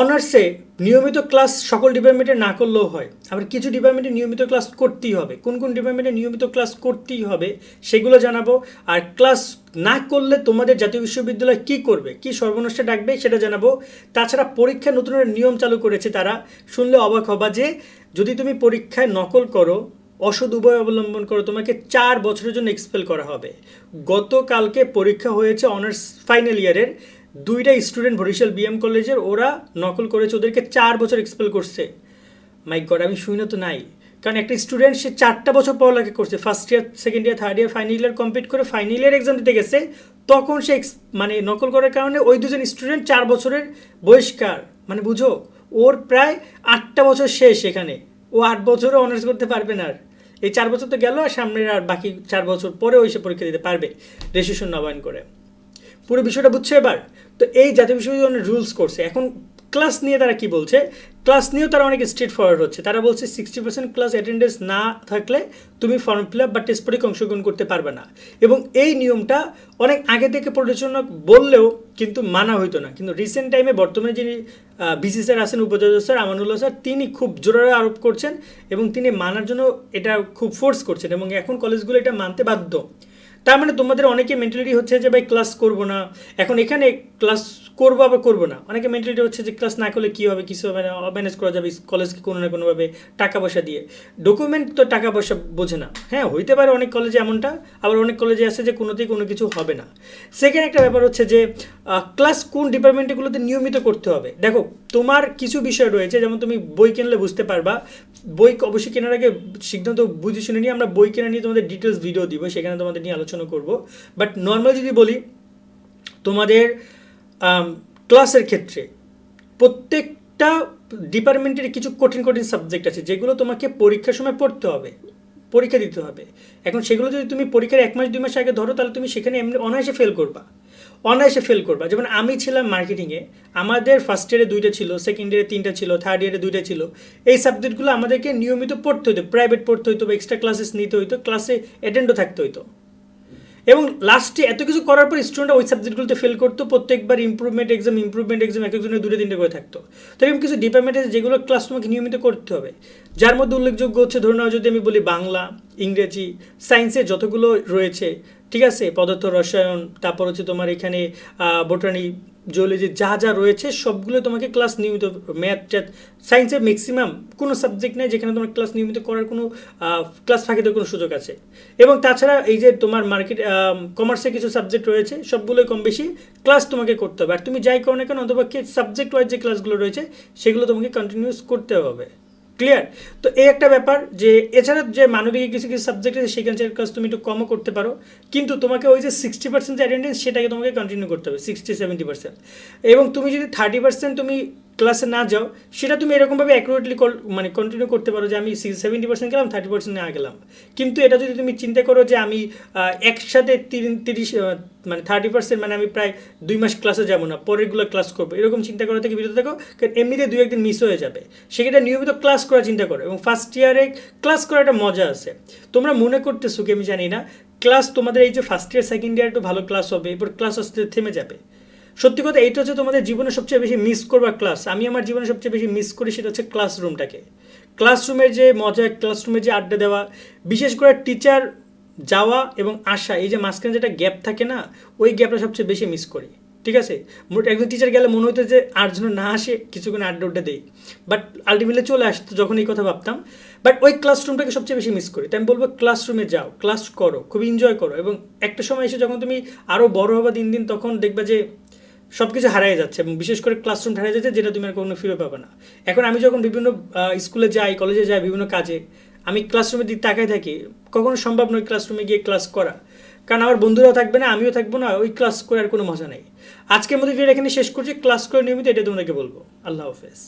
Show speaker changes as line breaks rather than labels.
অনার্সে নিয়মিত ক্লাস সকল ডিপার্টমেন্টে না করলেও হয়। আবার কিছু ডিপার্টমেন্টে নিয়মিত ক্লাস করতেই হবে। কোন কোন ডিপার্টমেন্টে নিয়মিত ক্লাস করতেই হবে, সেগুলো জানাব। আর ক্লাস না করলে তোমাদের জাতীয় বিশ্ববিদ্যালয় কি করবে? কি সর্বনাশটা ডাকবে সেটা জানাব। তাছাড়া পরীক্ষা নতুন নিয়ম চালু করেছে তারা। শুনলে অবাক হবা যে, যদি তুমি পরীক্ষায় নকল করো, অসৎ উভয় অবলম্বন করো, তোমাকে চার বছরের জন্য এক্সপেল করা হবে। গতকালকে পরীক্ষা হয়েছে অনার্স ফাইনাল ইয়ারের দুইটা স্টুডেন্ট বরিশাল বিএম কলেজের ওরা নকল করেছে ওদেরকে চার বছর এক্সপেল করছে। মাই গড আমি শুনি তো নাই। কারণ একটা স্টুডেন্ট সে চারটা বছর পড়ালেখা করছে। First year second year third year final year complete করে ফাইনাল ইয়ার এক্সাম দিতে গেছে। তখন সে মানে নকল করার কারণে ওই দুজন স্টুডেন্ট চার বছরের বহিষ্কার। মানে বুঝো, ওর প্রায় আটটা বছর শেষ এখানে। ও আট বছরও অনার্স করতে পারবে না আর। এই চার বছর তো গেল আর সামনের আর বাকি চার বছর পরে ওই সে পরীক্ষা দিতে পারবে। রেজিস্ট্রেশন নবায়ন করে। পুরো বিষয়টা বুঝছ এবার? তো এই জাতীয় বিশ্ববিদ্যালয় রুলস করছে। এখন ক্লাস নিয়ে তারা কি বলছে? ক্লাস নিয়েও তারা অনেক স্ট্রেট ফরওয়ার্ড হচ্ছে। তারা বলছে সিক্সটি পার্সেন্ট ক্লাস অ্যাটেন্ডেন্স না থাকলে তুমি ফর্ম ফিল আপ বা টেস্ট পরীক্ষা অংশগ্রহণ করতে পারবে না। এবং এই নিয়মটা অনেক আগে থেকে পরিচালনা বললেও কিন্তু মানা হইতো না। কিন্তু রিসেন্ট টাইমে বর্তমানে যিনি বিসি স্যার আছেন, উপাচার্য স্যার আমানুল্লাহ স্যার তিনি খুব জোরালো আরোপ করছেন এবং তিনি মানার জন্য এটা খুব ফোর্স করছেন এবং এখন কলেজগুলো এটা মানতে বাধ্য। তার মানে তোমাদের অনেকে মেন্টালিটি হচ্ছে যে ভাই ক্লাস করব না। এখন এখানে ক্লাস করব আবার করব না। অনেকে মেন্টালিটি হচ্ছে যে ক্লাস না করলে কী হবে, কিছু হবে না ম্যানেজ করা যাবে কলেজকে কোনো না কোনোভাবে টাকা পয়সা দিয়ে। ডকুমেন্ট তো টাকা পয়সা বোঝে না। হ্যাঁ হইতে পারে অনেক কলেজে এমনটা, আবার অনেক কলেজে আছে যে কোনোতেই কোনো কিছু হবে না। সেকেন্ড একটা ব্যাপার হচ্ছে যে ক্লাস কোন ডিপার্টমেন্টগুলোতে নিয়মিত করতে হবে। দেখো, তোমার কিছু বিষয় রয়েছে, যেমন তুমি বই কিনলে বুঝতে পারবা। বই অবশ্যই কেনার আগে সিদ্ধান্ত বুঝে শুনে নিয়ে আমরা বই কেনা নিয়ে তোমাদের ডিটেলস ভিডিও দিব, সেখানে তোমাদের নিয়ে আলোচনা করব। বাট নর্মাল যদি বলি, তোমাদের ক্লাসের ক্ষেত্রে প্রত্যেকটা ডিপার্টমেন্টের কিছু কঠিন কঠিন সাবজেক্ট আছে, যেগুলো তোমাকে পরীক্ষার সময় পড়তে হবে, পরীক্ষা দিতে হবে। এখন সেগুলো যদি তুমি পরীক্ষার এক মাস, দুই মাস আগে ধরো, তাহলে তুমি সেখানে এমনি অনায়াসে ফেল করবা। অনায়াসে ফেল করবা। যেমন আমি ছিলাম মার্কেটিংয়ে আমাদের ফার্স্ট ইয়ারে দুইটা ছিল সেকেন্ড ইয়ারে তিনটা ছিল থার্ড ইয়ারে দুইটা ছিল। এই সাবজেক্টগুলো আমাদেরকে নিয়মিত পড়তে হতো প্রাইভেট পড়তে হতো বা এক্সট্রা ক্লাসেস নিতে হতো ক্লাসে অ্যাটেন্ডও থাকতে হতো এবং লাস্টে এত কিছু করার পর স্টুডেন্টরা ওই সাবজেক্টগুলোতে ফেল করতো, প্রত্যেকবার ইম্প্রুভমেন্ট এক্সাম ইম্প্রুভমেন্ট এক্সাম এক একজনের দুটো তিনটে করে থাকতো। তো এরকম কিছু ডিপার্টমেন্ট আছে যেগুলো ক্লাস তোমাকে নিয়মিত করতে হবে, যার মধ্যে উল্লেখযোগ্য হচ্ছে, ধরে নাও যদি আমি বলি বাংলা, ইংরেজি সায়েন্সের যতগুলো রয়েছে, ঠিক আছে? পদার্থ, রসায়ন, তারপর হচ্ছে তোমার এখানে বোটানি জিওলজি যা যা রয়েছে, সবগুলো তোমাকে ক্লাস নিয়মিত ম্যাথ ট্যাথ সায়েন্সের ম্যাক্সিমাম কোনো সাবজেক্ট নেই যেখানে তোমার ক্লাস নিয়মিত করার কোনো ক্লাস ফাঁকি দেওয়ার কোনো সুযোগ আছে। এবং তাছাড়া এই যে তোমার মার্কেট কমার্সের কিছু সাবজেক্ট রয়েছে, সবগুলোই কম বেশি ক্লাস তোমাকে করতে হবে। আর তুমি যাই করো না কেন, অথবা সাবজেক্ট ওয়াইজ যে ক্লাসগুলো রয়েছে, সেগুলো তোমাকে কন্টিনিউস করতে হবে। ক্লিয়ার তো এই একটা ব্যাপার যে এছাড়া যে মানবিক কিছু কিছু সাবজেক্ট আছে, সেখানে কাজ তুমি একটু কমও করতে পারো, কিন্তু তোমাকে ওই যে সিক্সটি পার্সেন্ট যে অ্যাটেন্ডেন্স সেটাকে তোমাকে কন্টিনিউ করতে হবে সিক্সটি সেভেন্টি পার্সেন্ট এবং তুমি যদি থার্টি পার্সেন্ট তুমি ক্লাসে না যাও, সেটা তুমি এরকমভাবে অ্যাকুরেটলি মানে কন্টিনিউ করতে পারো যে আমি সেভেন্টি পার্সেন্ট গেলাম থার্টি পার্সেন্ট না গেলাম। কিন্তু এটা যদি তুমি চিন্তা করো যে আমি একসাথে তিরিশ মানে থার্টি পার্সেন্ট মানে আমি প্রায় দুই মাস ক্লাসে যাব না, পরেরগুলো ক্লাস করব। এরকম চিন্তা করা থেকে বিরত থাকো, কারণ এমনিতে দুই একদিন মিস হয়ে যাবে। সেক্ষেত্রে নিয়মিত ক্লাস করার চিন্তা করো, এবং ফার্স্ট ইয়ারে ক্লাস করার একটা মজা আছে। তোমরা মনে করতেছো কি আমি জানি না ক্লাস তোমাদের এই যে ফার্স্ট ইয়ার সেকেন্ড ইয়ার একটু ভালো ক্লাস হবে, এরপর ক্লাস আসতে থেমে যাবে। সত্যি কথা এইটা হচ্ছে তোমাদের জীবনে সবচেয়ে বেশি মিস করবা ক্লাস আমি আমার জীবনে সবচেয়ে বেশি মিস করি সেটা হচ্ছে ক্লাসরুমটাকে ক্লাসরুমের যে মজা ক্লাসরুমের যে আড্ডা দেওয়া, বিশেষ করে টিচার যাওয়া এবং আসা, এই যে মাঝখানে যেটা গ্যাপ থাকে না, ওই গ্যাপটা সবচেয়ে বেশি মিস করি। ঠিক আছে? একজন টিচার গেলে মনে হতো যে আর যেন না আসে, কিছুক্ষণ আড্ডা উড্ডা দেই। বাট আলটিমেটলি চলে আসতো যখন এই কথা ভাবতাম। বাট ওই ক্লাসরুমটাকে সবচেয়ে বেশি মিস করি। তাই আমি বলব ক্লাসরুমে যাও ক্লাস করো, খুব এনজয় করো। এবং একটা সময় এসে যখন তুমি আরও বড় হবা দিন দিন, তখন দেখবে যে সব কিছু হারিয়ে যাচ্ছে এবং বিশেষ করে ক্লাসরুম হারিয়ে যাচ্ছে যেটা তুমি আর কোনো ফিরে পাবে না। এখন আমি যখন বিভিন্ন স্কুলে যাই কলেজে যাই, বিভিন্ন কাজে, আমি ক্লাসরুমের দিকে তাকাই থাকি, কখনো সম্ভব নয় ক্লাসরুমে গিয়ে ক্লাস করা। কারণ আমার বন্ধুরাও থাকবে না, আমিও থাকব না, ওই ক্লাস করে আর কোনো মজা নেই। আজকের মধ্যে ভিডিও এখানে শেষ করছি ক্লাস করে নিয়মিত এটা তোমাদেরকে বলব। আল্লাহ হাফেজ।